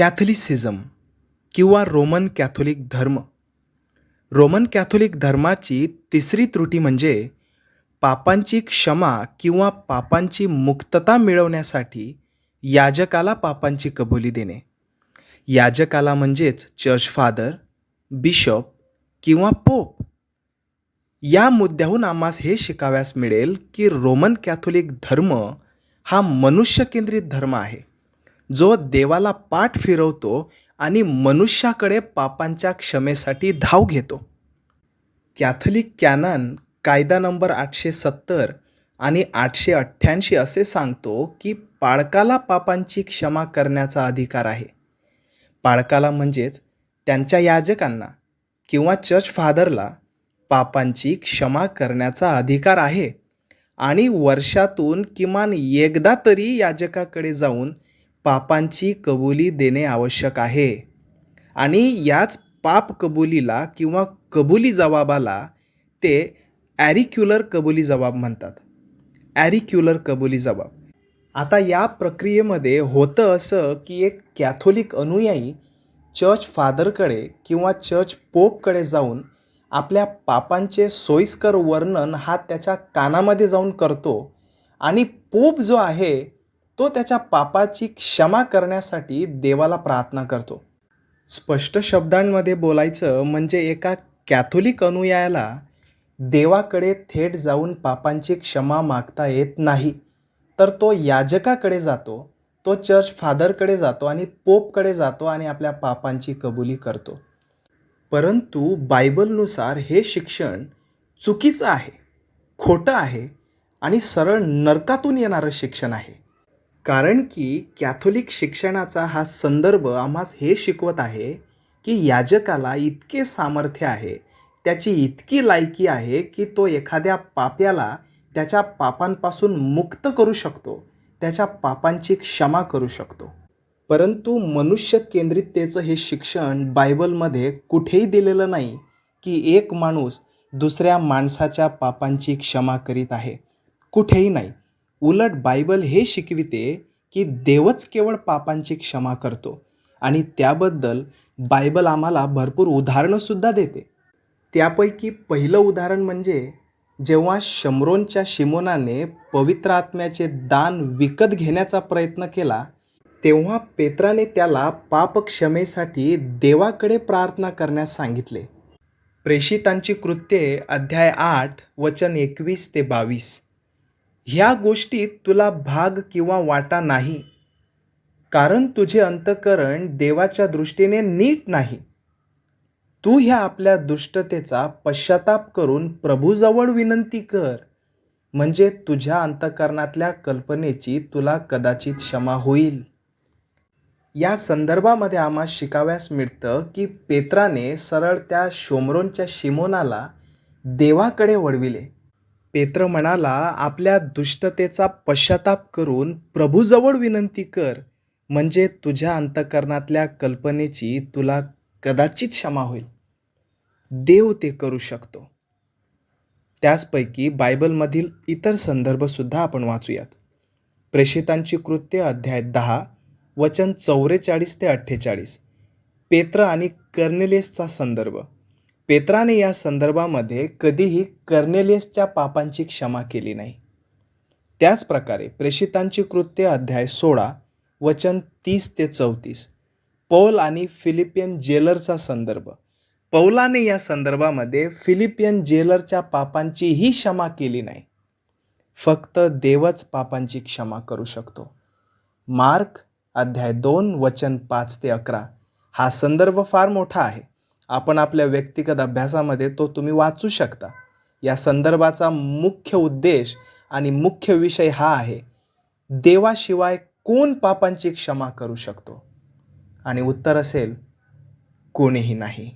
कॅथलिसिझम किंवा Roman Catholic धर्म. Roman Catholic धर्माची तिसरी त्रुटी म्हणजे पापांची क्षमा किंवा पापांची मुक्तता मिळवण्यासाठी याजकाला पापांची कबुली देणे. याजकाला म्हणजेच चर्च फादर बिशप किंवा पोप. या मुद्द्याहून आम्हास हे शिकाव्यास मिळेल की रोमन कॅथोलिक धर्म हा मनुष्यकेंद्रित धर्म आहे. जो देवाला पाठ फिरवतो आणि मनुष्याकडे पापांच्या क्षमेसाठी धाव घेतो. कॅथलिक कॅनन कायदा नंबर आठशे सत्तर आणि आठशे अठ्ठ्याऐंशी असे सांगतो की पाळकाला पापांची क्षमा करण्याचा अधिकार आहे. पाळकाला म्हणजेच त्यांच्या याजकांना किंवा चर्च फादरला पापांची क्षमा करण्याचा अधिकार आहे आणि वर्षातून किमान एकदा तरी याजकाकडे जाऊन पापांची कबुली देणे आवश्यक आहे. आणि याच पाप कबुलीला किंवा कबुली जबाबाला ते ॲरिक्युलर कबुली जबाब म्हणतात. ॲरिक्युलर कबुली जबाब आता या प्रक्रियेमध्ये होतं असं की एक कॅथोलिक अनुयायी चर्च फादरकडे किंवा चर्च पोपकडे जाऊन आपल्या पापांचे सोयीस्कर वर्णन हा त्याच्या कानामध्ये जाऊन करतो. आणि पोप जो आहे तो त्याच्या पापाची क्षमा करण्यासाठी देवाला प्रार्थना करतो. स्पष्ट शब्दांमध्ये बोलायचं म्हणजे एका कॅथोलिक अनुयायाला देवाकडे थेट जाऊन पापांची क्षमा मागता येत नाही. तर तो याजकाकडे जातो तो चर्च फादरकडे जातो आणि पोपकडे जातो आणि आपल्या पापांची कबुली करतो. परंतु बायबलनुसार हे शिक्षण चुकीचं आहे खोटं आहे आणि सरळ नरकातून येणारं शिक्षण आहे. कारण की कॅथोलिक शिक्षणाचा हा संदर्भ आम्हास हे शिकवत आहे की याजकाला इतके सामर्थ्य आहे त्याची इतकी लायकी आहे की तो एखाद्या पाप्याला त्याच्या पापांपासून मुक्त करू शकतो त्याच्या पापांची क्षमा करू शकतो. परंतु मनुष्य केंद्रिततेचं हे शिक्षण बायबलमध्ये कुठेही दिलेलं नाही की एक माणूस दुसऱ्या माणसाच्या पापांची क्षमा करीत आहे. कुठेही नाही. उलट बायबल हे शिकविते की देवच केवळ पापांची क्षमा करतो आणि त्याबद्दल बायबल आम्हाला भरपूर उदाहरणंसुद्धा देते. त्यापैकी पहिलं उदाहरण म्हणजे जेव्हा शमरोनच्या शिमोनाने पवित्र आत्म्याचे दान विकत घेण्याचा प्रयत्न केला तेव्हा पेत्राने त्याला पापक्षमेसाठी देवाकडे प्रार्थना करण्यास सांगितले. प्रेषितांची कृत्ये अध्याय आठ वचन एकवीस ते बावीस. ह्या गोष्टीत तुला भाग किंवा वाटा नाही. कारण तुझे अंतकरण देवाच्या दृष्टीने नीट नाही. तू ह्या आपल्या दुष्टतेचा पश्चाताप करून प्रभूजवळ विनंती कर. म्हणजे तुझ्या अंतकरणातल्या कल्पनेची तुला कदाचित क्षमा होईल. या संदर्भामध्ये आम्हा शिकाव्यास मिळतं की पेत्राने सरळ त्या शोमरोनच्या शिमोनाला देवाकडे वळविले. पेत्र म्हणाला आपल्या दुष्टतेचा पश्चाताप करून प्रभूजवळ विनंती कर. म्हणजे तुझ्या अंतकरणातल्या कल्पनेची तुला कदाचित क्षमा होईल. देव ते करू शकतो. त्याचपैकी बायबलमधील इतर संदर्भसुद्धा आपण वाचूयात. प्रेषितांची कृत्य अध्याय दहा वचन चौवेचाळीस ते अठ्ठेचाळीस. पेत्र आणि कर्नेलेसचा संदर्भ. पेत्राने या संदर्भामध्ये कधीही कर्नेलियसच्या पापांची क्षमा केली नाही. त्याचप्रकारे प्रेषितांची कृत्य अध्याय सोळा वचन तीस ते चौतीस पौल आणि फिलिपियन जेलरचा संदर्भ. पौलाने या संदर्भामध्ये फिलिपियन जेलरच्या पापांचीही क्षमा केली नाही. फक्त देवच पापांची क्षमा करू शकतो. मार्क अध्याय दोन वचन पाच ते अकरा हा संदर्भ फार मोठा आहे. आपण आपल्या व्यक्तिगत अभ्यासामध्ये तो तुम्ही वाचू शकता. या संदर्भाचा मुख्य उद्देश आणि मुख्य विषय हा आहे देवाशिवाय कोण पापांची क्षमा करू शकतो? आणि उत्तर असेल कोणीही नाही.